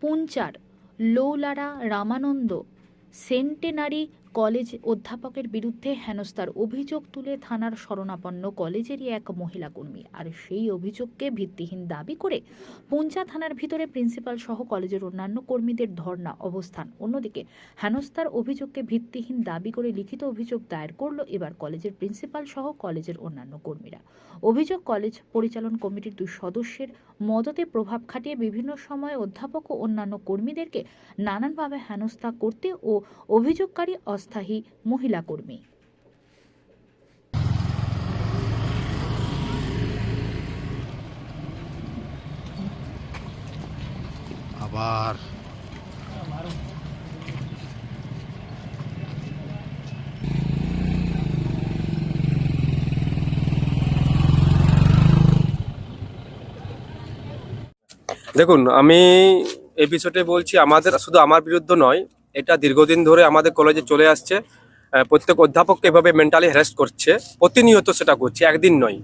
পুঞ্চার Laulara Ramananda centenary college অধ্যাপকের বিরুদ্ধে হেনস্থার অভিযোগ তুলে থানার শরণাপন্ন কলেজেরই এক মহিলা কর্মী। আর সেই অভিযোগকে ভিত্তিহীন দাবি করে পুঞ্চা থানার ভিতরে প্রিন্সিপাল সহ কলেজের অন্যান্য কর্মীদের ধর্ণা অবস্থান। অন্যদিকে হেনস্থার অভিযোগকে ভিত্তিহীন দাবি করে লিখিত অভিযোগ দায়ের করল এবার কলেজের প্রিন্সিপাল সহ কলেজের অন্যান্য কর্মীরা। অভিযোগ কলেজ পরিচালন কমিটির দুই সদস্যের মদতে প্রভাব খাটিয়ে বিভিন্ন সময়ে অধ্যাপক ও অন্যান্য কর্মীদেরকে নানানভাবে হেনস্থা করতে ও অভিযোগকারী অস্থায়ী মহিলা কর্মী। আবার। দেখুন আমি এই বিষয়টা বলছি আমাদের শুধু আমার বিরুদ্ধে নয় এটা দীর্ঘদিন ধরে আমাদের কলেজে চলে আসছে। প্রত্যেক অধ্যাপককে এভাবে মেন্টালি হ্যারাস করছে। প্রতিনিয়ত সেটা করছে একদিন নয়।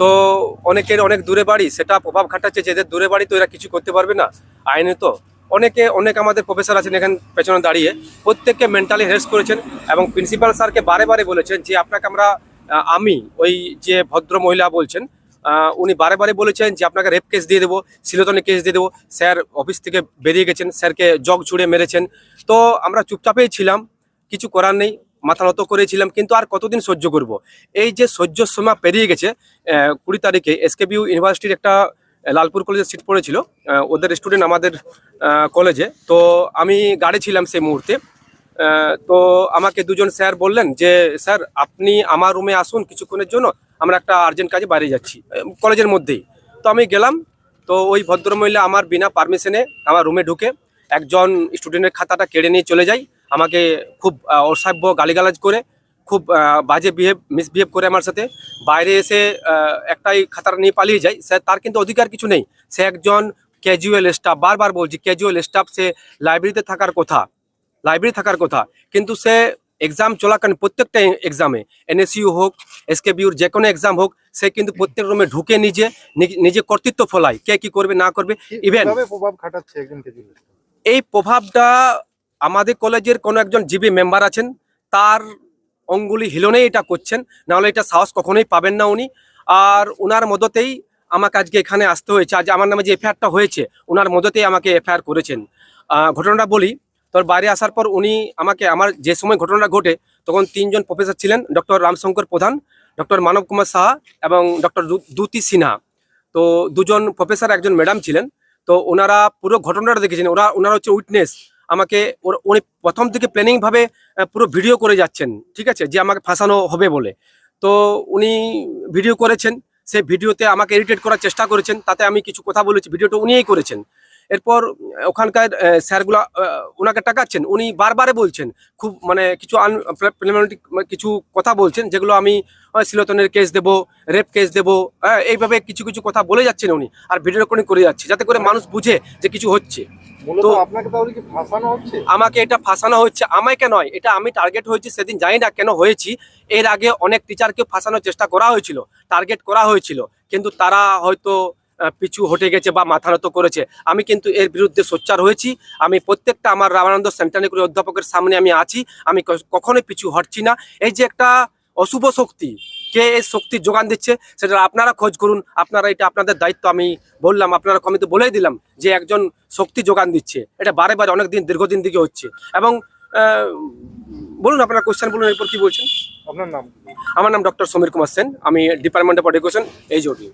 তো অনেকের অনেক দূরে বাড়ি, সেটা প্রভাব খাটাচ্ছে যেদের দূরে বাড়ি তো এরা কিছু করতে পারবে না, আইনে তো। অনেকে, অনেক আমাদের প্রফেসর আছেন এখানে পেছনে দাঁড়িয়ে, প্রত্যেককে মেন্টালি হ্যারাস করেছেন এবং প্রিন্সিপাল স্যারকে বারে বারে বলেছেন যে, আপনাকে আমরা আমি, ওই যে ভদ্র মহিলা বলছেন উনি বারে বারে বলেছেন যে আপনাকে রেপ কেস দিয়ে দেবো সিলোতনে কেস দিয়ে দেবো। স্যার অফিস থেকে বেরিয়ে গেছেন, স্যারকে জগ ছুড়ে মেরেছেন। তো আমরা চুপচাপেই ছিলাম, কিছু করার নেই, মাথা নত করেছিলাম, কিন্তু আর কতদিন সহ্য করব? এই যে সহ্য সীমা পেরিয়ে গেছে কুড়ি তারিখে এসকেবিউ ইউনিভার্সিটির একটা লালপুর কলেজে সিট পড়েছিল ওদের স্টুডেন্ট আমাদের কলেজে তো আমি গাড়ি ছিলাম সেই মুহূর্তে। তো আমাকে দুজন স্যার বললেন যে, স্যার, আপনি আমার রুমে আসুন কিছুক্ষণের জন্য আমরা একটা আর্জেন্ট কাজে বাইরে যাচ্ছি কলেজের মধ্যেই। তো আমি গেলাম, তো ওই ভদ্রমহিলা আমার বিনা পারমিশনে আমার রুমে ঢুকে একজন স্টুডেন্টের খাতাটা কেড়ে নিয়ে চলে যায়, আমাকে খুব অসভ্য গালিগালাজ করে, খুব বাজে বিহেভ মিসবিহেভ করে আমার সাথে। বাইরে এসে একটাই খাতাটা নিয়ে পালিয়ে যায় স্যার তার কিন্তু অধিকার কিছু নেই। সে একজন ক্যাজুয়াল স্টাফ বারবার বলছি ক্যাজুয়াল স্টাফ সে লাইব্রেরিতে থাকার কথা লাইব্রেরি থাকার কথা। কিন্তু সে এক্সাম চলাকালীন প্রত্যেকটা এক্সামে এনএসইউ হোক এসকেবিউর যে কোনো এক্সাম হোক সে কিন্তু প্রত্যেক রুমে ঢুকে নিজে নিজ- কর্তৃত্ব ফলায় কে কি করবে না করবে ইভেন প্রভাব খাটাচ্ছে এই প্রভাবটা আমাদের কলেজের কোনো একজন জিবি মেম্বার আছেন তার অঙ্গুলি হিলনেই এটা করছেন নাহলে এটা সাহস কখনোই পাবেন না উনি। আর ওনার মদতেই আমাকে আজকে এখানে আসতে হয়েছে আজ আমার নামে যে এফআইআরটা হয়েছে ওনার মদতেই আমাকে এফআইআর করেছেন। ঘটনাটা বলি তোর বাইরে আসার পর উনি আমাকে, আমার যে সময় ঘটনাটা ঘটে, তখন তিনজন প্রফেসর ছিলেন ডক্টর রামশঙ্কর প্রধান ডক্টর মানব কুমার সাহা এবং ডক্টর দ্যুতি সিনহা। তো দুজন প্রফেসর একজন ম্যাডাম ছিলেন। তো ওনারা পুরো ঘটনাটা দেখেছেন। ওরা, ওনারা হচ্ছে উইটনেস আমাকে উনি প্রথম থেকে প্ল্যানিংভাবে পুরো ভিডিও করে যাচ্ছেন, ঠিক আছে? যে আমাকে ফাঁসানো হবে বলে। তো উনি ভিডিও করেছেন। সেই ভিডিওতে আমাকে এডিটেট করার চেষ্টা করেছেন। তাতে আমি কিছু কথা বলেছি। ভিডিওটা উনিই করেছেন। এরপর ওখানকার স্যারগুলা ওনাকে টাকাচ্ছেন। উনি বারবারে বলছেন খুব মানে কিছু আন কিছু কথা বলছেন যেগুলো আমি আহ, সিলতনের কেস দেব রেপ কেস দেব হ্যাঁ, এইভাবে কিছু কিছু কথা বলে যাচ্ছেন উনি আর ভিডিও রেকর্ডিং করে যাচ্ছে যাতে করে মানুষ বুঝে যে কিছু হচ্ছে। তো- আমাকে এটা ফাঁসানো হচ্ছে আমাকে নয় এটা আমি টার্গেট হয়েছি সেদিন জানি না কেন হয়েছি। এর আগে অনেক টিচারকে ফাঁসানোর চেষ্টা করা হয়েছিল টার্গেট করা হয়েছিল কিন্তু তারা হয়তো পিছু হটে গেছে বা মাথা নত করেছে। আমি কিন্তু এর বিরুদ্ধে সোচ্চার হয়েছি। আমি প্রত্যেকটা আমার রামানন্দ সেন্টানিকুরি অধ্যাপকের সামনে আমি আছি। আমি কখনোই পিছু হটছি না। এই যে একটা অশুভ শক্তি কে এই শক্তি যোগান দিচ্ছে সেটা আপনারা খোঁজ করুন। আপনারা এটা আপনাদের দায়িত্ব আমি বললাম আপনারা কমিতে বলেই দিলাম যে একজন শক্তি যোগান দিচ্ছে। এটা বারে বারে অনেক দিন দীর্ঘদিন দিকে হচ্ছে। এবং বলুন আপনারা কোশ্চেন বলুন এরপর কি বলছেন? আপনার নাম আমার নাম ডক্টর সমীর কুমার সেন। আমি ডিপার্টমেন্ট অফ এডুকেশন এই জটি।